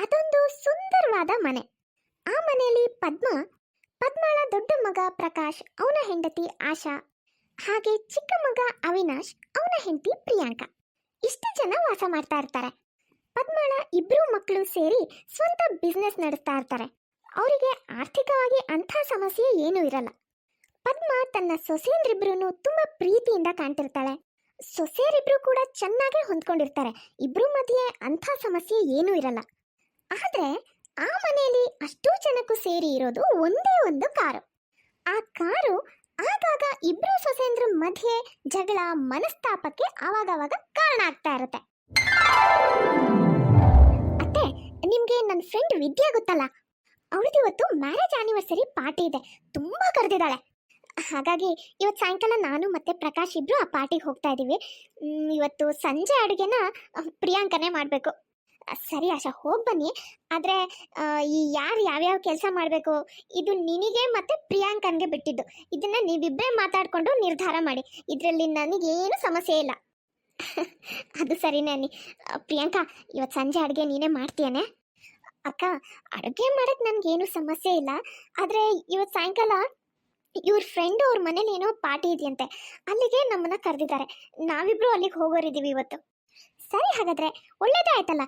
ಅದೊಂದು ಸುಂದರವಾದ ಮನೆ. ಆ ಮನೆಯಲ್ಲಿ ಪದ್ಮ, ಪದ್ಮಳ ದೊಡ್ಡ ಮಗ ಪ್ರಕಾಶ್, ಅವನ ಹೆಂಡತಿ ಆಶಾ, ಹಾಗೆ ಚಿಕ್ಕ ಮಗ ಅವಿನಾಶ್, ಅವನ ಹೆಂಡತಿ ಪ್ರಿಯಾಂಕಾ. ಇಷ್ಟು ಜನ ವಾಸ ಮಾಡ್ತಾ ಇರ್ತಾರೆ. ಪದ್ಮಳ ಇಬ್ರು ಮಕ್ಕಳು ಸೇರಿ ಸ್ವಂತ ಬಿಸ್ನೆಸ್ ನಡೆಸ್ತಾ ಇರ್ತಾರೆ. ಅವರಿಗೆ ಆರ್ಥಿಕವಾಗಿ ಅಂಥ ಸಮಸ್ಯೆ ಏನೂ ಇರಲ್ಲ. ಪದ್ಮ ತನ್ನ ಸೊಸೆಯಂದ್ರಿಬ್ರು ತುಂಬಾ ಪ್ರೀತಿಯಿಂದ ಕಾಣ್ತಿರ್ತಾಳೆ. ಸೊಸೆಯರಿಬ್ರು ಕೂಡ ಚೆನ್ನಾಗೇ ಹೊಂದ್ಕೊಂಡಿರ್ತಾರೆ. ಇಬ್ರು ಮಧ್ಯೆ ಅಂಥ ಸಮಸ್ಯೆ ಏನೂ ಇರಲ್ಲ. ಆದ್ರೆ ಆ ಮನೆಯಲ್ಲಿ ಅಷ್ಟು ಜನಕ್ಕೂ ಸೇರಿ ಇರೋದು ಒಂದೇ ಒಂದು ಕಾರು. ಆ ಕಾರು ಆಗಾಗ ಇಬ್ರು ಸೊಸೆಂದ್ರ ಮಧ್ಯೆ ಜಗಳ, ಮನಸ್ತಾಪಕ್ಕೆ ಆವಾಗವಾಗ ಕಾರಣ ಆಗ್ತಾ ಇರುತ್ತೆ. ಅತ್ತೆ, ನಿಮ್ಗೆ ನನ್ನ ಫ್ರೆಂಡ್ ವಿದ್ಯಾ ಗೊತ್ತಲ್ಲ? ಅವಳದು ಇವತ್ತು ಮ್ಯಾರೇಜ್ ಆನಿವರ್ಸರಿ ಪಾರ್ಟಿ ಇದೆ. ತುಂಬಾ ಕರೆದಿದ್ದಾಳೆ. ಹಾಗಾಗಿ ಇವತ್ತು ಸಾಯಂಕಾಲ ನಾನು ಮತ್ತೆ ಪ್ರಕಾಶ್ ಇಬ್ರು ಆ ಪಾರ್ಟಿಗೆ ಹೋಗ್ತಾ ಇದ್ದೀವಿ ಇವತ್ತು ಸಂಜೆ ಅಡುಗೆನ ಪ್ರಿಯಾಂಕನೇ ಮಾಡಬೇಕು. ಸರಿ ಆಶಾ, ಹೋಗಿ ಬನ್ನಿ. ಆದರೆ ಈ ಯಾರು ಯಾವ್ಯಾವ ಕೆಲಸ ಮಾಡಬೇಕು, ಇದು ನಿನಗೆ ಮತ್ತು ಪ್ರಿಯಾಂಕನ್ಗೆ ಬಿಟ್ಟಿದ್ದು. ಇದನ್ನು ನೀವಿಬ್ಬರೇ ಮಾತಾಡಿಕೊಂಡು ನಿರ್ಧಾರ ಮಾಡಿ. ಇದರಲ್ಲಿ ನನಗೇನು ಸಮಸ್ಯೆ ಇಲ್ಲ. ಅದು ಸರಿನೇ ಅನ್ನಿ ಪ್ರಿಯಾಂಕಾ ಇವತ್ತು ಸಂಜೆ ಅಡುಗೆ ನೀನೇ ಮಾಡ್ತೀಯಾನೆ? ಅಕ್ಕ, ಅಡುಗೆ ಮಾಡೋಕ್ಕೆ ನನಗೇನು ಸಮಸ್ಯೆ ಇಲ್ಲ. ಆದರೆ ಇವತ್ತು ಸಾಯಂಕಾಲ ಇವ್ರ ಫ್ರೆಂಡ್ ಅವ್ರ ಮನೇಲಿ ಏನೋ ಪಾರ್ಟಿ ಇದೆಯಂತೆ. ಅಲ್ಲಿಗೆ ನಮ್ಮನ್ನ ಕರೆದಿದ್ದಾರೆ. ನಾವಿಬ್ರು ಅಲ್ಲಿಗೆ ಹೋಗೋರಿದ್ದೀವಿ ಇವತ್ತು. ಸರಿ ಹಾಗಾದ್ರೆ ಒಳ್ಳೇದಾಯ್ತಲ್ಲ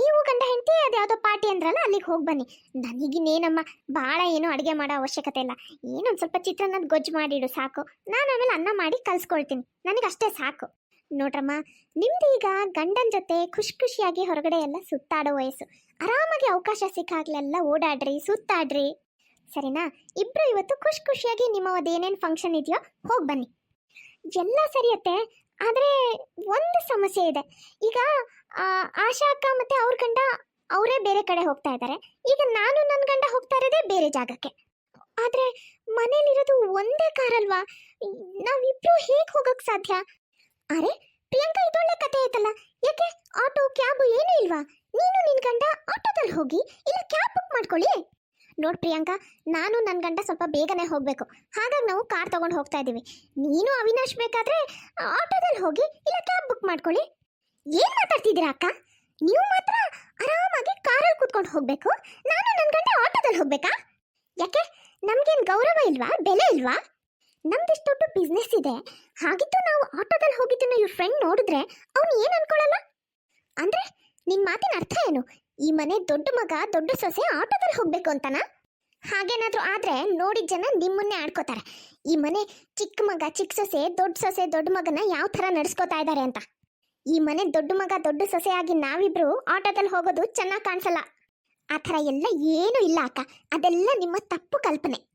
ನೀವು ಗಂಡ ಹೆಂಡತಿ ಅದ್ಯಾವುದೋ ಪಾರ್ಟಿ ಅಂದ್ರಲ್ಲ, ಅಲ್ಲಿಗೆ ಹೋಗಿ ಬನ್ನಿ. ನನಗಿನ್ನೇನಮ್ಮ ಭಾಳ ಏನು ಅಡುಗೆ ಮಾಡೋ ಅವಶ್ಯಕತೆ ಇಲ್ಲ. ಏನೊಂದು ಸ್ವಲ್ಪ ಚಿತ್ರಾನ್ನದ ಗೊಜ್ಜು ಮಾಡಿಡು, ಸಾಕು. ನಾನು ಆಮೇಲೆ ಅನ್ನ ಮಾಡಿ ಕಲ್ಸ್ಕೊಳ್ತೀನಿ. ನನಗಷ್ಟೇ ಸಾಕು. ನೋಡ್ರಮ್ಮ ಈಗ ಗಂಡನ ಜೊತೆ ಖುಷಿ ಖುಷಿಯಾಗಿ ಹೊರಗಡೆ ಎಲ್ಲ ಸುತ್ತಾಡೋ ವಯಸ್ಸು. ಆರಾಮಾಗಿ ಅವಕಾಶ ಸಿಕ್ಕಾಗ್ಲೆಲ್ಲ ಓಡಾಡ್ರಿ, ಸುತ್ತಾಡ್ರಿ. ಸರಿನಾ? ಇಬ್ಬರು ಇವತ್ತು ಖುಷಿ ಖುಷಿಯಾಗಿ ನಿಮ್ಮ ಅದೇನೇನು ಫಂಕ್ಷನ್ ಇದೆಯೋ, ಹೋಗಿ ಬನ್ನಿ. ಎಲ್ಲ ಸರಿಯತ್ತೆ. ಆದರೆ ಒಂದು ಸಮಸ್ಯೆ ಇದೆ. ಈಗ ಆಶಾ ಅಕ್ಕ ಮತ್ತೆ ಅವ್ರ ಗಂಡ ಅವರೇ ಬೇರೆ ಕಡೆ ಹೋಗ್ತಾ ಇದ್ದಾರೆ ಈಗ ನಾನು ನನ್ನ ಗಂಡ ಹೋಗ್ತಾ ಇರೋದೇ ಬೇರೆ ಜಾಗಕ್ಕೆ. ಆದರೆ ಮನೇಲಿರೋದು ಒಂದೇ ಕಾರಲ್ವಾ ನಾವಿಬ್ರು ಹೇಗೆ ಹೋಗಕ್ಕೆ ಸಾಧ್ಯ? ಅರೆ, ಪ್ರಿಯಾಂಕಾ ಇದೊಳ್ಳೆ ಕತೆ ಆಯ್ತಲ್ಲ ಯಾಕೆ, ಆಟೋ, ಕ್ಯಾಬ್ ಏನೂ ಇಲ್ವಾ? ನೀನು ನಿನ್ ಗಂಡ ಆಟೋದಲ್ಲಿ ಹೋಗಿ, ಇಲ್ಲ ಕ್ಯಾಬ್ ಬುಕ್ ಮಾಡ್ಕೊಳ್ಳಿ? ನೋಡ್ ಪ್ರಿಯಾಂಕಾ, ನಾನು ನನ್ನ ಗಂಡ ಸ್ವಲ್ಪ ಬೇಗನೆ ಹೋಗಬೇಕು. ಹಾಗಾಗಿ ನಾವು ಕಾರ್ ತಗೊಂಡು ಹೋಗ್ತಾ ಇದ್ದೀವಿ. ನೀನು ಅವಿನಾಶ್ ಬೇಕಾದ್ರೆ ಆಟೋದಲ್ಲಿ ಹೋಗಿ ಇಲ್ಲ ಕ್ಯಾಬ್ ಬುಕ್ ಮಾಡ್ಕೊಳ್ಳಿ. ಏನ್ ಮಾತಾಡ್ತಿದ್ದೀರಾ ಅಕ್ಕ? ನೀವು ಮಾತ್ರ ಆರಾಮಾಗಿ ಕಾರಲ್ಲಿ ಕೂತ್ಕೊಂಡು ಹೋಗ್ಬೇಕು. ನಾನು ನನ್ನ ಗಂಡ ಆಟೋದಲ್ಲಿ ಹೋಗ್ಬೇಕಾ? ಯಾಕೆ? ನಮ್ಗೇನ್ ಗೌರವ ಇಲ್ವಾ? ಬೆಲೆ ಇಲ್ವಾ? ನಮ್ದಿಷ್ಟು ದೊಡ್ಡ ಬಿಸ್ನೆಸ್ ಇದೆ. ಹಾಗಿತ್ತು ನಾವು ಆಟೋದಲ್ಲಿ ಹೋಗಿದ್ದನ್ನ ಇವ್ರ ಫ್ರೆಂಡ್ ನೋಡಿದ್ರೆ ಅವ್ನು ಏನು ಅನ್ಕೊಳ್ಳಲ್ಲ ಅಂದ್ರೆ ನಿನ್ನ ಮಾತಿನ ಅರ್ಥ ಏನು? ಈ ಮನೆ ದೊಡ್ಡ ಮಗ, ದೊಡ್ಡ ಸೊಸೆ ಆಟೋದಲ್ಲಿ ಹೋಗ್ಬೇಕು ಅಂತನಾ? ಹಾಗೇನಾದ್ರೂ ಆದ್ರೆ ನೋಡಿದ ಜನ ನಿಮ್ಮನ್ನೇ ಆಡ್ಕೋತಾರೆ. ಈ ಮನೆ ಚಿಕ್ಕ ಮಗ, ಚಿಕ್ಕ ಸೊಸೆ, ದೊಡ್ಡ ಸೊಸೆ, ದೊಡ್ಡ ಮಗನ ಯಾವ ಥರ ನಡೆಸ್ಕೋತಾ ಇದ್ದಾರೆ ಅಂತ. ಈ ಮನೆ ದೊಡ್ಡ ಮಗ, ದೊಡ್ಡ ಸೊಸೆಯಾಗಿ ನಾವಿಬ್ರು ಆಟೋದಲ್ಲಿ ಹೋಗೋದು ಚೆನ್ನಾಗಿ ಕಾಣಿಸಲ್ಲ. ಆ ಥರ ಎಲ್ಲ ಏನೂ ಇಲ್ಲ ಅಕ್ಕ. ಅದೆಲ್ಲ ನಿಮ್ಮ ತಪ್ಪು ಕಲ್ಪನೆ.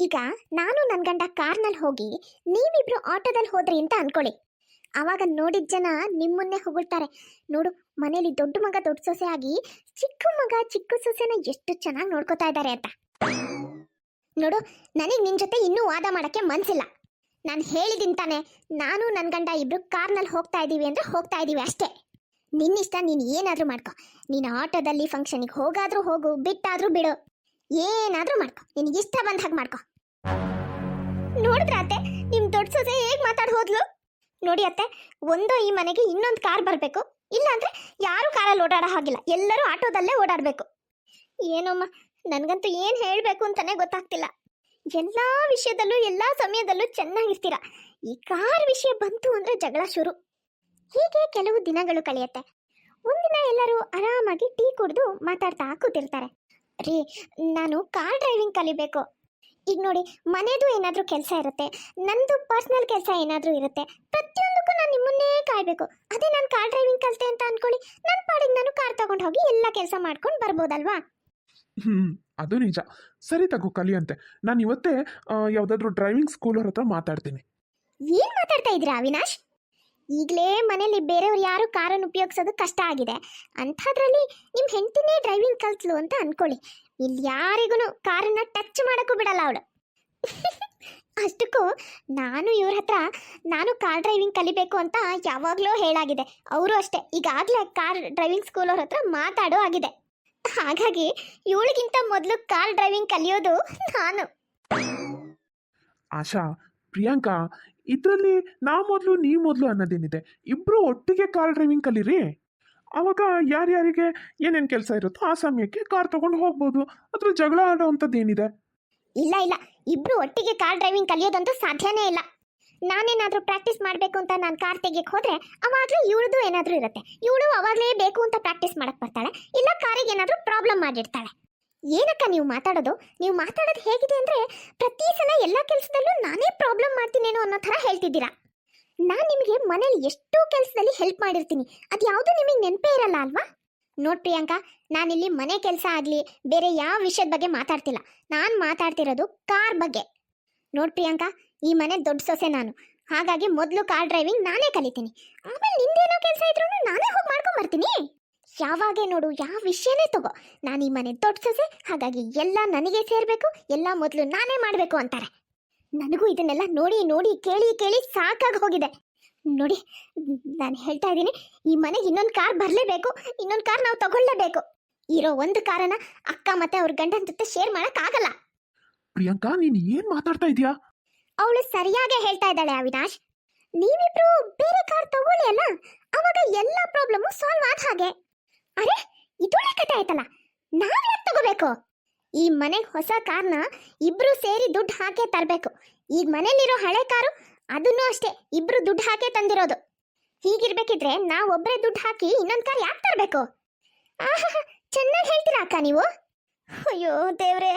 ಈಗ ನಾನು ನನ್ನ ಗಂಡ ಕಾರ್ನಲ್ಲಿ ಹೋಗಿ ನೀವಿಬ್ರು ಆಟೋದಲ್ಲಿ ಹೋದ್ರಿ ಅಂತ ಅನ್ಕೊಳ್ಳಿ. ಆವಾಗ ನೋಡಿದ ಜನ ನಿಮ್ಮನ್ನೇ ಹೊಗಳ್ತಾರೆ. ನೋಡು, ಮನೇಲಿ ದೊಡ್ಡ ಮಗ ದೊಡ್ಡ ಸೊಸೆ ಆಗಿ ಚಿಕ್ಕ ಮಗ ಚಿಕ್ಕ ಸೊಸೆನ ಎಷ್ಟು ಚೆನ್ನಾಗಿ ನೋಡ್ಕೋತಾ ಇದ್ದಾರೆ ಅಂತ. ನೋಡು, ನನಗೆ ನಿನ್ನ ಜೊತೆ ಇನ್ನೂ ವಾದ ಮಾಡೋಕ್ಕೆ ಮನಸ್ಸಿಲ್ಲ ನಾನು ಹೇಳಿದ್ದೀನಿ ತಾನೆ, ನಾನು ನನ್ನ ಗಂಡ ಇಬ್ರು ಕಾರ್ನಲ್ಲಿ ಹೋಗ್ತಾ ಇದ್ದೀವಿ ಅಂದರೆ ಹೋಗ್ತಾ ಇದ್ದೀವಿ ಅಷ್ಟೇ. ನಿನ್ನಿಷ್ಟ ನೀನು ಏನಾದರೂ ಮಾಡ್ಕೊ. ನೀನು ಆಟೋದಲ್ಲಿ ಫಂಕ್ಷನಿಗೆ ಹೋಗಾದರೂ ಹೋಗು, ಬಿಟ್ಟಾದರೂ ಬಿಡು. ಏನಾದರೂ ಮಾಡ್ಕೊ. ನಿನಗಿಷ್ಟ ಬಂದ ಹಾಗೆ ಮಾಡ್ಕೊ. ನೋಡಿದ್ರಾತೆ ನಿಮ್ಮ ನಿಮ್ ದೊಡ್ಡ ಸೊಸೆ ಹೇಗೆ ಮಾತಾಡ್ ಹೋದ್ಲು ನೋಡಿ ಅತ್ತೆ, ಒಂದು ಈ ಮನೆಗೆ ಇನ್ನೊಂದು ಕಾರ್ ಬರಬೇಕು. ಇಲ್ಲಾಂದ್ರೆ ಯಾರು ಕಾರಲ್ಲಿ ಓಡಾಡೋ ಹಾಗಿಲ್ಲ. ಎಲ್ಲರೂ ಆಟೋದಲ್ಲೇ ಓಡಾಡಬೇಕು. ಏನೋಮ್ಮ, ನನಗಂತೂ ಏನು ಹೇಳಬೇಕು ಅಂತಲೇ ಗೊತ್ತಾಗ್ತಿಲ್ಲ. ಎಲ್ಲ ವಿಷಯದಲ್ಲೂ, ಎಲ್ಲ ಸಮಯದಲ್ಲೂ ಚೆನ್ನಾಗಿರ್ತೀರ. ಈ ಕಾರ್ ವಿಷಯ ಬಂತು ಅಂದರೆ ಜಗಳ ಶುರು. ಹೀಗೆ ಕೆಲವು ದಿನಗಳು ಕಳೆಯುತ್ತೆ. ಒಂದಿನ ಎಲ್ಲರೂ ಆರಾಮಾಗಿ ಟೀ ಕುಡಿದು ಮಾತಾಡ್ತಾ ಕೂತಿರ್ತಾರೆ. ರೀ, ನಾನು ಕಾರ್ ಡ್ರೈವಿಂಗ್ ಕಲಿಬೇಕು. ಈಗ ನೋಡಿ ಮನೆದು ಏನಾದರೂ ಕೆಲಸ ಇರುತ್ತೆ ನಂದು ಪರ್ಸ್ನಲ್ ಕೆಲಸ ಏನಾದರೂ ಇರುತ್ತೆ ಪ್ರತಿಯೊಂದಕ್ಕೂ ನಾನು ನಿಮ್ಮನ್ನೇ ಕಾಯಬೇಕು. ಅದೇ ನಾನು ಕಾರ್ ಡ್ರೈವಿಂಗ್ ಕಲಿತೆ ಅಂತ ಅನ್ಕೊಳ್ಳಿ ನನ್ನ ಪಾಡಿಗೆ ನಾನು ಕಾರ್ ತಗೊಂಡು ಹೋಗಿ ಎಲ್ಲ ಕೆಲಸ ಮಾಡ್ಕೊಂಡು ಬರ್ಬೋದಲ್ವಾ? ಹ್ಞೂ ಅದು ನಿಜ. ಸರಿ ತಗೋ ಕಲಿಯಂತೆ. ನಾನು ಇವತ್ತೇ ಯಾವುದಾದ್ರೂ ಡ್ರೈವಿಂಗ್ ಸ್ಕೂಲ್ ಅವ್ರ ಹತ್ರ ಮಾತಾಡ್ತೀನಿ. ಏನು ಮಾತಾಡ್ತಾ ಇದ್ದೀರಾ ಅವಿನಾಶ್? ಈಗಲೇ ಮನೆಯಲ್ಲಿ ಬೇರೆಯವ್ರು ಯಾರು ಕಾರನ್ನು ಉಪಯೋಗಿಸೋದು ಕಷ್ಟ ಆಗಿದೆ. ಅಂಥದ್ರಲ್ಲಿ ನಿಮ್ಮ ಹೆಂಡತಿನೇ ಡ್ರೈವಿಂಗ್ ಕಲ್ತ್ಲು ಅಂತ ಅನ್ಕೊಳ್ಳಿ. ಇಲ್ಲಿ ಯಾರಿಗೂ ಕಾರನ್ನ ಟಚ್ ಮಾಡೋಕ್ಕೂ ಬಿಡಲ್ಲ ಅವಳು. ಅಷ್ಟಕ್ಕೂ ನಾನು ಇವ್ರ ಹತ್ರ ನಾನು ಕಾರ್ ಡ್ರೈವಿಂಗ್ ಕಲಿಬೇಕು ಅಂತ ಯಾವಾಗಲೂ ಹೇಳಾಗಿದೆ. ಅವರು ಅಷ್ಟೇ. ಈಗಾಗಲೇ ಕಾರ್ ಡ್ರೈವಿಂಗ್ ಸ್ಕೂಲ್ ಅವ್ರ ಹತ್ರ ಮಾತಾಡೋ ಆಗಿದೆ. ಹಾಗಾಗಿ ಇವಳಿಗಿಂತ ಮೊದಲು ಕಾರ್ ಡ್ರೈವಿಂಗ್ ಕಲಿಯೋದು ನಾನು. ಆಶಾ, ಪ್ರಿಯಾಂಕಾ, ಇದರಲ್ಲಿ ನಾ ಮೊದಲು ನೀ ಮೊದಲು ಅನ್ನೋದೇನಿದೆ? ಇಬ್ರು ಒಟ್ಟಿಗೆ ಕಾರ್ ಡ್ರೈವಿಂಗ್ ಕಲೀರಿ? ಅವಾಗ ಯಾರ್ಯಾರಿಗೆ ಏನೇನು ಕೆಲಸ ಇರುತ್ತೋ ಆ ಸಮಯಕ್ಕೆ ಕಾರ್ ತಗೊಂಡು ಹೋಗ್ಬೋದು. ಅದ್ರ ಜಗಳ ಆಡೋವಂಥದ್ದು ಏನಿದೆ? ಇಲ್ಲ ಇಲ್ಲ. ಇಬ್ರು ಒಟ್ಟಿಗೆ ಕಾರ್ ಡ್ರೈವಿಂಗ್ ಕಲಿಯೋದಂತೂ ಸಾಧ್ಯನೇ ಇಲ್ಲ. ನಾನೇನಾದ್ರೂ ಪ್ರಾಕ್ಟೀಸ್ ಮಾಡಬೇಕು ಅಂತ ನಾನು ಕಾರ್ ತೆಗಿಯಕ್ಕೆ ಹೋದ್ರೆ ಅವಾಗಲೇ ಇವಳದು ಏನಾದ್ರೂ ಇರುತ್ತೆ. ಇವಳು ಅವಾಗಲೇ ಬೇಕು ಅಂತ ಪ್ರಾಕ್ಟೀಸ್ ಮಾಡಕ್ಕೆ ಬರ್ತಾಳೆ, ಇಲ್ಲ ಕಾರಿಗೆ ಏನಾದ್ರೂ ಪ್ರಾಬ್ಲಮ್ ಮಾಡಿರ್ತಾಳೆ ಏನಕ್ಕ ನೀವು ಮಾತಾಡೋದು? ನೀವು ಮಾತಾಡೋದು ಹೇಗಿದೆ ಅಂದ್ರೆ ಪ್ರತಿ ಸಲ ಎಲ್ಲ ಕೆಲಸದಲ್ಲೂ ನಾನೇ ಪ್ರಾಬ್ಲಮ್ ಮಾಡ್ತೀನೇನೋ ಅನ್ನೋ ಥರ ಹೇಳ್ತಿದ್ದೀರಾ? ನಾನು ನಿಮಗೆ ಮನೇಲಿ ಎಷ್ಟೋ ಕೆಲಸದಲ್ಲಿ ಹೆಲ್ಪ್ ಮಾಡಿರ್ತೀನಿ. ಅದು ಯಾವುದೂ ನಿಮಗೆ ನೆನಪೇ ಇರಲ್ಲ ಅಲ್ವಾ? ನೋಡ್ ಪ್ರಿಯಾಂಕಾ ನಾನಿಲ್ಲಿ ಮನೆ ಕೆಲಸ ಆಗಲಿ, ಬೇರೆ ಯಾವ ವಿಷಯದ ಬಗ್ಗೆ ಮಾತಾಡ್ತಿಲ್ಲ. ನಾನು ಮಾತಾಡ್ತಿರೋದು ಕಾರ್ ಬಗ್ಗೆ. ನೋಡ್ ಪ್ರಿಯಾಂಕಾ, ಈ ಮನೆ ದೊಡ್ಡ ಸೊಸೆ ನಾನು. ಹಾಗಾಗಿ ಮೊದಲು ಕಾರ್ ಡ್ರೈವಿಂಗ್ ನಾನೇ ಕಲಿತೀನಿ. ಆಮೇಲೆ ನಿಂದೇನೋ ಕೆಲಸ ಇದ್ರೂ ನಾನೇ ಹೋಗಿ ಮಾಡ್ಕೊಂಡು ಬರ್ತೀನಿ. ಯಾವಾಗೆ ನೋಡು, ಯಾವ ವಿಷಯನೇ ತಗೋ. ನಾನು ಈ ಮನೆ ದೊಡ್ಡ ಸೊಸೆ, ಹಾಗಾಗಿ ಎಲ್ಲ ನನಗೆ ಸೇರಬೇಕು, ಎಲ್ಲ ಮೊದಲು ನಾನೇ ಮಾಡಬೇಕು ಅಂತಾರೆ. ನನಗೂ ಇದನ್ನೆಲ್ಲ ನೋಡಿ ನೋಡಿ ಕೇಳಿ ಕೇಳಿ ಸಾಕಾಗಿ ಹೋಗಿದೆ. ನೋಡಿ ನಾನು ಹೇಳ್ತಾ ಇದ್ದೀನಿ ಈ ಮನೆಗೆ ಇನ್ನೊಂದು ಕಾರ್ ಬರಲೇಬೇಕು ಇನ್ನೊಂದು ಕಾರ್ ನಾವು ತಗೊಳ್ಳೇಬೇಕು ಇರೋ ಒಂದು ಕಾರನ್ನ ಅಕ್ಕ ಮತ್ತೆ ಅವ್ರ ಗಂಡನ ಜೊತೆ ಶೇರ್ ಮಾಡಕ್ ಆಗಲ್ಲ ಪ್ರಿಯಾಂಕಾ ನೀನು ಏನ್ ಮಾತಾಡ್ತಾ ಇದೀಯಾ? ಅವಳು ಸರಿಯಾಗಿ ಹೇಳ್ತಾ ಇದ್ದಾಳೆ ಅವಿನಾಶ್. ನೀವಿಬ್ರು ಬೇರೆ ಕಾರ್ ತಗೊಳ್ಳಿ ಅಲ್ಲ? ಅವಾಗ ಎಲ್ಲ ಪ್ರಾಬ್ಲಮ್ ಸಾಲ್ವ್ ಆದ ಹಾಗೆ. ಅರೆ ಇದೊಳ್ಳೆ ಕತೆ ಆಯ್ತಲ್ಲ? ನಾವ್ಯಾಕೆ ತಗೋಬೇಕು? ಈ ಮನೆಗೆ ಹೊಸ ಕಾರ್ನ ಇಬ್ರು ಸೇರಿ ದುಡ್ಡು ಹಾಕೇ ತರಬೇಕು. ಈಗ ಮನೇಲಿರೋ ಹಳೆ ಕಾರು ಅದನ್ನು ಅಷ್ಟೇ, ಇಬ್ರು ದುಡ್ಡು ಹಾಕೇ ತಂದಿರೋದು. ಹೀಗಿರ್ಬೇಕಿದ್ರೆ ನಾವ್ ಒಬ್ರೇ ದುಡ್ಡು ಹಾಕಿ ಇನ್ನೊಂದು ಕಾರ್ ಯಾಕೆ ತರಬೇಕು? ಚೆನ್ನಾಗಿ ಹೇಳ್ತೀರಾ ಅಕ್ಕ ನೀವು? ಅಯ್ಯೋ ದೇವ್ರೆ,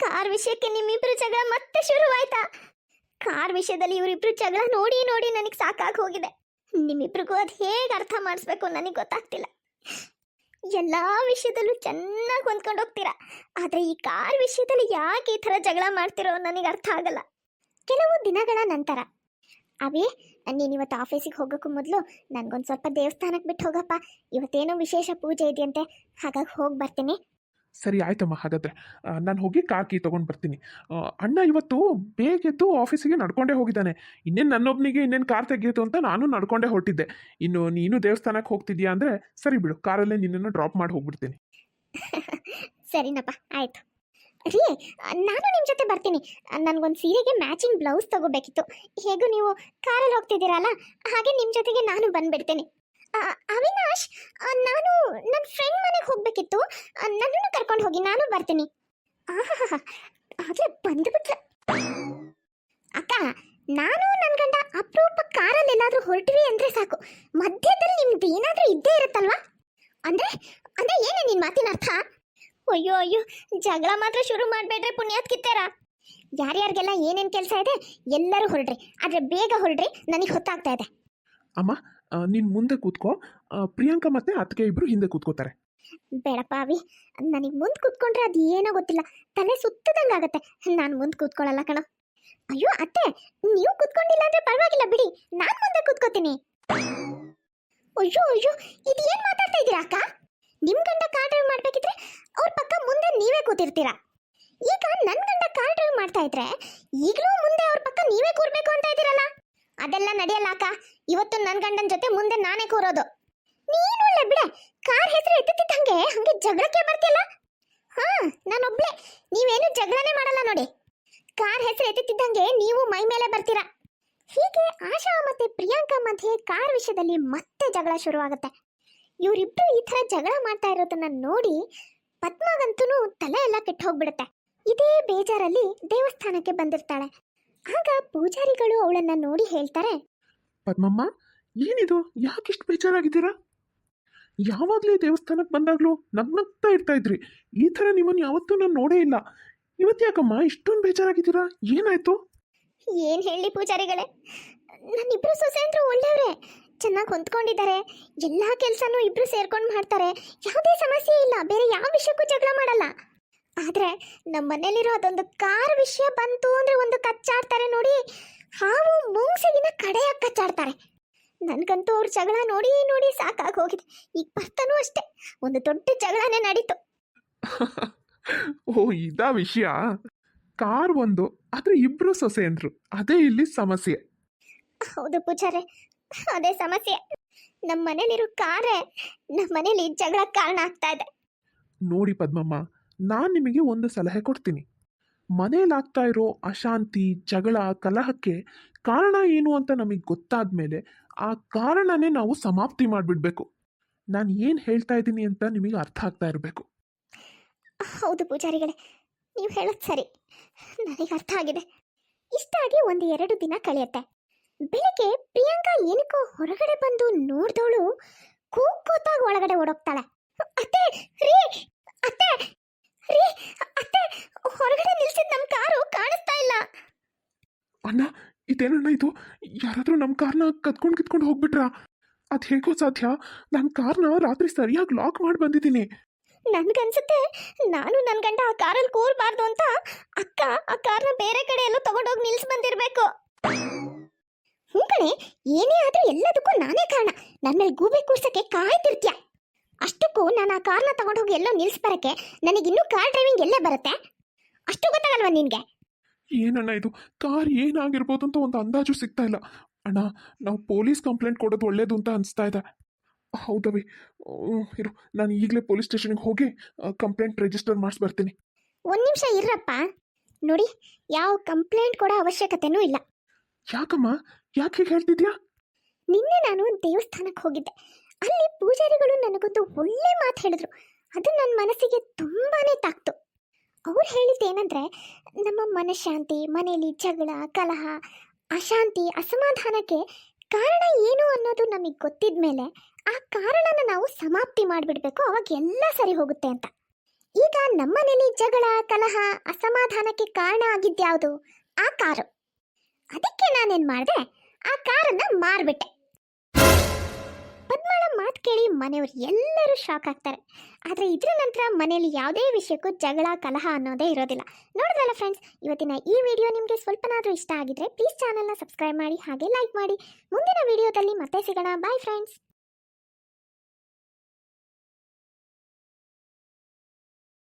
ಕಾರ್ ವಿಷಯಕ್ಕೆ ನಿಮ್ಮಿಬ್ರು ಜಗಳ ಮತ್ತೆ ಶುರುವಾಯ್ತಾ? ಕಾರ್ ವಿಷಯದಲ್ಲಿ ಇವರಿಬ್ರು ಜಗಳ ನೋಡಿ ನೋಡಿ ನನಗೆ ಸಾಕಾಗಿ ಹೋಗಿದೆ. ನಿಮ್ಮಿಬ್ರಿಗೂ ಅದು ಹೇಗೆ ಅರ್ಥ ಮಾಡಿಸ್ಬೇಕು ನನಗೆ ಗೊತ್ತಾಗ್ತಿಲ್ಲ. ಎಲ್ಲ ವಿಷಯದಲ್ಲೂ ಚೆನ್ನಾಗಿ ಹೊಂದ್ಕೊಂಡು ಹೋಗ್ತೀರಾ? ಆದರೆ ಈ ಕಾರ್ ವಿಷಯದಲ್ಲಿ ಯಾಕೆ ಈ ಥರ ಜಗಳ ಮಾಡ್ತಿರೋ ನನಗೆ ಅರ್ಥ ಆಗಲ್ಲ. ಕೆಲವು ದಿನಗಳ ನಂತರ. ಅವೇ, ನೀನು ಇವತ್ತು ಆಫೀಸಿಗೆ ಹೋಗೋಕ್ಕೂ ಮೊದಲು ನನಗೊಂದು ಸ್ವಲ್ಪ ದೇವಸ್ಥಾನಕ್ಕೆ ಬಿಟ್ಟು ಹೋಗಪ್ಪ. ಇವತ್ತೇನೋ ವಿಶೇಷ ಪೂಜೆ ಇದೆಯಂತೆ. ಹಾಗಾಗಿ ಹೋಗಿ ಬರ್ತೀನಿ. ಸರಿ ಆಯ್ತಮ್ಮ ಹಾಗಾದ್ರೆ. ನಾನು ಹೋಗಿ ಕಾರ್ ಕೀ ತೊಗೊಂಡು ಬರ್ತೀನಿ. ಅಣ್ಣ ಇವತ್ತು ಬೇಗ ಎದ್ದು ಆಫೀಸಿಗೆ ನಡ್ಕೊಂಡೇ ಹೋಗಿದ್ದಾನೆ. ಇನ್ನೇನು ನನ್ನೊಬ್ಬನಿಗೆ ಇನ್ನೇನು ಕಾರ್ ತೆಗೆಯಿತು ಅಂತ ನಾನು ನಡ್ಕೊಂಡೇ ಹೊರಟಿದ್ದೆ. ಇನ್ನು ನೀನು ದೇವಸ್ಥಾನಕ್ಕೆ ಹೋಗ್ತಿದ್ಯಾ ಅಂದರೆ ಸರಿ ಬಿಡು, ಕಾರಲ್ಲೇ ನಿನ್ನನ್ನು ಡ್ರಾಪ್ ಮಾಡಿ ಹೋಗ್ಬಿಡ್ತೀನಿ. ಸರಿನಪ್ಪ, ಆಯ್ತು. ರೀ, ನಾನು ನಿಮ್ಮ ಜೊತೆ ಬರ್ತೀನಿ. ನನಗೊಂದು ಸೀರೆಗೆ ಮ್ಯಾಚಿಂಗ್ ಬ್ಲೌಸ್ ತಗೋಬೇಕಿತ್ತು. ಹೇಗೂ ನೀವು ಕಾರಲ್ಲಿ ಹೋಗ್ತಿದ್ದೀರಲ್ಲ ಹಾಗೆ ನಿಮ್ಮ ಜೊತೆಗೆ ನಾನು ಬಂದ್ಬಿಡ್ತೀನಿ. ಅವಿನಾಶ್ ನಾನು ನನ್ನ ಫ್ರೆಂಡ್ ಮನೆಗೆ ಹೋಗ್ಬೇಕಿತ್ತು. ನನ್ನನ್ನು ಕರ್ಕೊಂಡು ಹೋಗಿ ನಾನು ಬರ್ತೀನಿ. ಆಹಾ ಆಗ್ಲೇ ಬಂದುಬಿಟ್ರೆ ಅಕ್ಕ, ನಾನು ನನ್ನ ಗಂಡ ಅಪರೂಪ ಕಾರಲ್ಲಿ ಏನಾದ್ರೂ ಹೊರಟಿವಿ ಅಂದ್ರೆ ಸಾಕು. ಮಧ್ಯದಲ್ಲಿ ನಿಮ್ದು ಏನಾದ್ರೂ ಇದ್ದೇ ಇರುತ್ತಲ್ವಾ? ಅಂದ್ರೆ ಅಂದ್ರೆ ಏನೇ ನಿನ್ ಮಾತಿನ ಅರ್ಥ? ಅಯ್ಯೋ ಅಯ್ಯೋ, ಜಗಳ ಮಾತ್ರ ಶುರು ಮಾಡ್ಬೇಡ್ರಿ ಪುಣ್ಯಾತ್ ಕಿತ್ತಾರ. ಯಾರ್ಯಾರಿಗೆಲ್ಲ ಏನೇನ್ ಕೆಲಸ ಇದೆ, ಎಲ್ಲರೂ ಹೊರಡ್ರಿ. ಆದ್ರೆ ಬೇಗ ಹೊರಡ್ರಿ, ನನಗೆ ಹೊತ್ತಾಗ್ತಾ ಇದೆ. ಅಮ್ಮ ನೀನು ಮುಂದೆ ಕೂತ್ಕೋ. ಪ್ರಿಯಾಂಕಾ ಮತ್ತೆ ಅತ್ತಿಗೆ ಇಬ್ರು ಹಿಂದೆ ಕೂತ್ಕೋತಾರೆ. ಬೇಡಪ್ಪ ಪಾವಿ ನನಗೆ ಮುಂದೆ ಕೂತ್ಕೊಂಡ್ರೆ ಅದು ಏನೋ ಗೊತ್ತಿಲ್ಲ. ತಲೆ ಸುತ್ತದಂಗಾಗತ್ತೆ ನಾನು ಮುಂದೆ ಕೂತ್ಕೊಳ್ಳಲ್ಲ ಕಣ. ಅಯ್ಯೋ, ಅತ್ತೆ, ನೀವು ಕೂತ್ಕೊಂಡಿಲ್ಲ ಅಂದ್ರೆ ಪರವಾಗಿಲ್ಲ ಬಿಡಿ. ನಾನು ಮುಂದೆ ಕೂತ್ಕೋತೀನಿ. ಅಯ್ಯೋ ಅಯ್ಯೋ, ಇದು ಏನ್ ಮಾತಾಡ್ತಾ ಇದ್ದೀರಾ ಅಕ್ಕ? ನಿಮ್ ಗಂಡ ಕಾರ್ ಡ್ರೈವ್ ಮಾಡ್ಬೇಕಿದ್ರೆ ಅವ್ರ ಪಕ್ಕ ಮುಂದೆ ನೀವೇ ಕೂತಿರ್ತೀರಾ. ಈಗ ನನ್ ಗಂಡ ಕಾರ್ ಡ್ರೈವ್ ಮಾಡ್ತಾ ಇದ್ರೆ ಈಗಲೂ ಮುಂದೆ ಅವ್ರ ಪಕ್ಕ ನೀವೇ ಕೂರ್ಬೇಕು ಅಂತ ಇದ್ದೀರಲ್ಲ? ಅದೆಲ್ಲ ನಡೆಯಲ್ಲ ಅಕ್ಕ. ಇವತ್ತು ನನ್ ಗಂಡನ ಜೊತೆ ಮುಂದೆ ನಾನೇ ಕೂರೋದು. ನೀನು ಒಳ್ಳೆ ಬಿಡೆ. ಕಾರ್ ಹೆಸರು ಎತ್ತುತ್ತಿದ್ದಂಗೆ ಹಂಗೆ ಜಗಳಕ್ಕೆ ಬರ್ತಿಲ್ಲ ಹಾ, ನಾನೊಬ್ಳೆ. ನೀವೇನು ಜಗಳನೇ ಮಾಡಲ್ಲ ನೋಡಿ. ಕಾರ್ ಹೆಸರು ಎತ್ತಿದ್ದಂಗೆ ನೀವು ಮೈ ಮೇಲೆ ಬರ್ತೀರಾ. ಹೀಗೆ ಆಶಾ ಮತ್ತೆ ಪ್ರಿಯಾಂಕಾ ಮಧ್ಯೆ ಕಾರ್ ವಿಷಯದಲ್ಲಿ ಮತ್ತೆ ಜಗಳ ಶುರುವಾಗುತ್ತೆ. ಇವರಿಬ್ರು ಈ ತರ ಜಗಳ ಮಾಡ್ತಾ ಇರೋದನ್ನ ನೋಡಿ ಪದ್ಮಾಗಂತೂ ತಲೆ ಎಲ್ಲ ಕೆಟ್ಟು ಹೋಗ್ಬಿಡುತ್ತೆ ಇದೇ ಬೇಜಾರಲ್ಲಿ ದೇವಸ್ಥಾನಕ್ಕೆ ಬಂದಿರ್ತಾಳೆ. ಆಗ ಪೂಜಾರಿಗಳು ಅವಳನ್ನ ನೋಡಿ ಹೇಳ್ತಾರೆ, ಪದ್ಮಮ್ಮ, ಏನಿದು? ಯಾಕಿಷ್ಟು ಬೇಜಾರಾಗಿದ್ದೀರಾ? ಯಾವಾಗಲೂ ದೇವಸ್ಥಾನಕ್ಕೆ ಬಂದಾಗಲೂ ನಗ್ನಗ್ತಾ ಇರ್ತಾ ಇದ್ರಿ. ಈ ಥರ ನಿಮ್ಮನ್ನು ಯಾವತ್ತೂ ನಾನು ನೋಡೇ ಇಲ್ಲ. ಇವತ್ತು ಯಾಕಮ್ಮ ಇಷ್ಟೊಂದು ಬೇಜಾರಾಗಿದ್ದೀರಾ? ಏನಾಯ್ತು? ಏನು ಹೇಳಿ ಪೂಜಾರಿಗಳೇ? ನನ್ನಿಬ್ರು ಸೊಸೆ ಅಂದ್ರೆ ಒಳ್ಳೆಯವರೇ. ಚೆನ್ನಾಗಿ ಹೊಂದ್ಕೊಂಡಿದ್ದಾರೆ. ಎಲ್ಲ ಕೆಲಸನೂ ಇಬ್ರು ಸೇರ್ಕೊಂಡು ಮಾಡ್ತಾರೆ. ಯಾವುದೇ ಸಮಸ್ಯೆ ಇಲ್ಲ. ಬೇರೆ ಯಾವ ವಿಷಯಕ್ಕೂ ಜಗಳ ಮಾಡಲ್ಲ. ಆದ್ರೆ ನಮ್ಮ ಮನೇಲಿರೋ ಅದೊಂದು ಕಾರ್ ವಿಷಯ ಬಂತು ಅಂದ್ರೆ ಒಂದು ಕಚ್ಚಾಡ್ತಾರೆ ನೋಡಿ. ಹಾವು ಮುಂಗ್ಸಿಗಿನ ಕಡೆಯಾಗಿ ಕಚ್ಚಾಡ್ತಾರೆ. ನನ್ಗಂತೂ ಅವ್ರ ಜಗಳ ನೋಡಿ ನೋಡಿ ಸಾಕಾಗಿ ಹೋಗಿದೆ. ಈಗ ಬರ್ತಾನೂ ಅಷ್ಟೇ. ಒಂದು ದೊಡ್ಡ ಜಗಳನೇ ನಡೀತು. ಓ ಇದಾ ವಿಷಯ. ಕಾರ್ ಒಂದು ಆದ್ರೆ ಇಬ್ರು ಸೊಸೆ ಅಂದ್ರು. ಅದೇ ಇಲ್ಲಿ ಸಮಸ್ಯೆ. ಹೌದು ಪೂಜಾರೆ. ಅದೇ ಸಮಸ್ಯೆ. ನಮ್ಮ ಮನೇಲಿರೋ ಕಾರೇ ನಮ್ಮ ಮನೇಲಿ ಜಗಳ ಕಾರಣ ಆಗ್ತಾ ಇದೆ. ನೋಡಿ ಪದ್ಮಮ್ಮ ನಾನು ನಿಮಗೆ ಒಂದು ಸಲಹೆ ಕೊಡ್ತೀನಿ. ಮನೇಲಾಗ್ತಾ ಇರೋ ಅಶಾಂತಿ ಜಗಳ ಕಲಹಕ್ಕೆ ಕಾರಣ ಏನು ಅಂತ ನಮಗೆ ಗೊತ್ತಾದ ಮೇಲೆ ಆ ಕಾರಣನೇ ನಾವು ಸಮಾಪ್ತಿ ಮಾಡಿಬಿಡ್ಬೇಕು. ನಾನು ಏನು ಹೇಳ್ತಾ ಇದ್ದೀನಿ ಅಂತ ನಿಮಗೆ ಅರ್ಥ ಆಗ್ತಾ ಇರಬೇಕು. ಹೌದು ಪೂಜಾರಿಗಳೇ ನೀವು ಹೇಳೋದು ಸರಿ. ನನಗೆ ಅರ್ಥ ಆಗಿದೆ. ಇಷ್ಟಾಗಿ ಒಂದು ಎರಡು ದಿನ ಕಳೆಯುತ್ತೆ. ಬೆಳಿಗ್ಗೆ ಪ್ರಿಯಾಂಕಾ ಏನಕ್ಕೋ ಹೊರಗಡೆ ಬಂದು ನೋಡ್ದವಳು ಕೂಗೋತಾಗ ಒಳಗಡೆ ಓಡೋಗ್ತಾಳೆ. ಅತ್ತೆ ರೀ ಅತ್ತೆ ರೀ ಅತ್ತೆ ಹೊರಗಡೆ ನಿಲ್ಸಿದ ನಮ್ಮ ಕಾರು ಕಾಣಿಸ್ತಾ ಇಲ್ಲ. ಅಣ್ಣ ಇದೇನಣ್ಣ ಇದು? ಯಾರಾದರೂ ನಮ್ಮ ಕಾರ್ನ ಕತ್ಕೊಂಡು ಕಿತ್ಕೊಂಡು ಹೋಗ್ಬಿಟ್ರಾ? ಅದು ಹೇಗೋ ಸಾಧ್ಯ? ನಾನು ಕಾರ್ನ ರಾತ್ರಿ ಸರಿಯಾಗಿ ಲಾಕ್ ಮಾಡಿ ಬಂದಿದ್ದೀನಿ. ನನ್ಗನ್ಸುತ್ತೆ, ನಾನು ನನ್ನ ಗಂಡ ಆ ಕಾರಲ್ಲಿ ಕೂರ್ಬಾರ್ದು ಅಂತ ಅಕ್ಕ ಆ ಕಾರ್ನ ಬೇರೆ ಕಡೆ ಎಲ್ಲೋ ತಗೊಂಡೋಗಿ ನಿಲ್ಸ್ ಬಂದಿರಬೇಕು. ಹ್ಞೂ ಕಣೆ, ಏನೇ ಆದ್ರೂ ಎಲ್ಲದಕ್ಕೂ ನಾನೇ ಕಾರಣ. ನನ್ನ ಮೇಲೆ ಗೂಬೆ ಕೂರ್ಸಕ್ಕೆ ಕಾಯ್ತಿರ್ತೀಯ ಅಷ್ಟಕ್ಕೂ ನಾನು ಆ ಕಾರ್ನ ತಗೊಂಡೋಗಿ ಎಲ್ಲೋ ನಿಲ್ಸ್ ಬರಕ್ಕೆ ನನಗಿನ್ನೂ ಕಾರ್ ಡ್ರೈವಿಂಗ್ ಎಲ್ಲೇ ಬರುತ್ತೆ? ಅಷ್ಟು ಗೊತ್ತಾಗಲ್ವಾ ನಿನ್ಗೆ? ಏನಣ್ಣ ಇದು? ಕಾರ್ ಏನಾಗಿರ್ಬೋದು ಅಂತ ಒಂದು ಅಂದಾಜು ಸಿಗ್ತಾ ಇಲ್ಲ. ಅಣ್ಣ ನಾವು ಪೊಲೀಸ್ ಕಂಪ್ಲೇಂಟ್ ಕೊಡೋದು ಒಳ್ಳೇದು ಅಂತ ಅನಿಸ್ತಾ ಇದೆ. ಹೌದವಿ ಇರು. ನಾನು ಈಗಲೇ ಪೊಲೀಸ್ ಸ್ಟೇಷನ್ಗೆ ಹೋಗಿ ಕಂಪ್ಲೇಂಟ್ ರಿಜಿಸ್ಟರ್ ಮಾಡಿಸಿ ಬರ್ತೀನಿ. ಒಂದು ನಿಮಿಷ ಇರ್ರಪ್ಪ. ನೋಡಿ ಯಾವ ಕಂಪ್ಲೇಂಟ್ ಕೊಡೋ ಅವಶ್ಯಕತೆನೂ ಇಲ್ಲ. ಯಾಕಮ್ಮ? ಯಾಕೆ ಹೀಗೆ ಹೇಳ್ತಿದ್ಯಾ? ನಿನ್ನೆ ನಾನು ದೇವಸ್ಥಾನಕ್ಕೆ ಹೋಗಿದ್ದೆ. ಅಲ್ಲಿ ಪೂಜಾರಿಗಳು ನನಗೊಂದು ಒಳ್ಳೆ ಮಾತು ಹೇಳಿದ್ರು. ಅದು ನನ್ನ ಮನಸ್ಸಿಗೆ ತುಂಬಾನೇ ತಾಕ್ತು. ಅವ್ರು ಹೇಳಿದ್ದೇನೆಂದ್ರೆ ನಮ್ಮ ಮನಃಶಾಂತಿ, ಮನೆಯಲ್ಲಿ ಜಗಳ, ಕಲಹ, ಅಶಾಂತಿ, ಅಸಮಾಧಾನಕ್ಕೆ ಕಾರಣ ಏನು ಅನ್ನೋದು ನಮಗೆ ಗೊತ್ತಿದ ಮೇಲೆ ಆ ಕಾರಣನ ನಾವು ಸಮಾಪ್ತಿ ಮಾಡಿಬಿಡ್ಬೇಕು, ಅವಾಗ ಎಲ್ಲ ಸರಿ ಹೋಗುತ್ತೆ ಅಂತ. ಈಗ ನಮ್ಮನೇಲಿ ಜಗಳ, ಕಲಹ, ಅಸಮಾಧಾನಕ್ಕೆ ಕಾರಣ ಆಗಿದ್ಯಾವುದು ಆ ಕಾರು. ಅದಕ್ಕೆ ನಾನೇನು ಮಾಡಿದೆ? ಆ ಕಾರನ್ನ ಮಾರ್ಬಿಟ್ಟೆ. ಕೇಳಿ ಮನೆಯವರು ಎಲ್ಲರೂ ಶಾಕ್ ಆಗ್ತಾರೆ. ಆದರೆ ಇದರ ನಂತರ ಮನೆಯಲ್ಲಿ ಯಾವುದೇ ವಿಷಯಕ್ಕೂ ಜಗಳ, ಕಲಹ ಅನ್ನೋದೇ ಇರೋದಿಲ್ಲ. ನೋಡಿದ್ರಲ್ಲ ಫ್ರೆಂಡ್ಸ್ ಇವತ್ತಿನ ಈ ವಿಡಿಯೋ ನಿಮಗೆ ಸ್ವಲ್ಪನಾದರೂ ಇಷ್ಟ ಆಗಿದ್ರೆ ಪ್ಲೀಸ್ ಚಾನಲ್ನ ಸಬ್ಸ್ಕ್ರೈಬ್ ಮಾಡಿ, ಹಾಗೆ ಲೈಕ್ ಮಾಡಿ. ಮುಂದಿನ ವಿಡಿಯೋದಲ್ಲಿ ಮತ್ತೆ ಸಿಗೋಣ. Bye friends